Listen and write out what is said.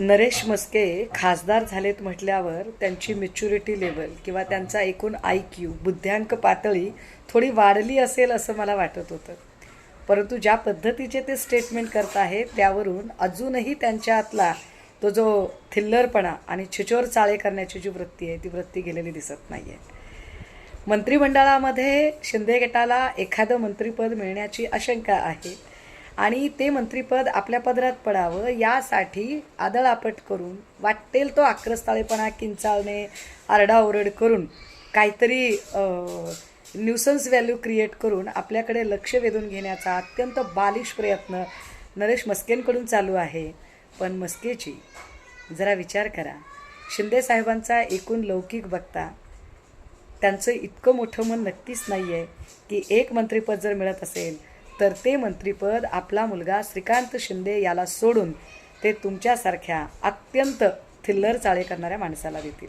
नरेश मस्के खासदार झालेत म्हटल्यावर त्यांची मॅच्युरिटी लेवल किंवा त्यांचा एकूण आय क्यू बुद्ध्यांक पातळी थोडी वाढली असेल असं मला वाटत होतं. परंतु ज्या पद्धतीचे ते स्टेटमेंट करत आहेत त्यावरून अजूनही त्यांच्यातला तो जो थिल्लरपणा आणि छिचोर चाळे करण्याची जी वृत्ती आहे ती वृत्ती गेलेली दिसत नाही आहे मंत्रिमंडळामध्ये शिंदे गटाला एखादं मंत्रिपद मिळण्याची आशंका आहे. आणि ते मंत्रीपद आपल्या पदरात पडावं यासाठी आदळापट करून वाटेल तो आक्रस्ताळेपणा किंचाळणे आरडाओरड करून काहीतरी न्यूसन्स व्हॅल्यू क्रिएट करून आपल्याकडे लक्ष वेधून घेण्याचा अत्यंत बालिश प्रयत्न नरेश मस्केंकडून चालू आहे. पण मस्केची जरा विचार करा. शिंदे साहेबांचा एकूण लौकिक बघता त्यांचं इतकं मोठं मन नक्कीच नाही आहे की एक मंत्रिपद जर मिळत असेल तर ते मंत्रीपद आपला मुलगा श्रीकांत शिंदे याला सोडून ते तुमच्यासारख्या अत्यंत थिल्लर चाळे करणाऱ्या माणसाला देतील.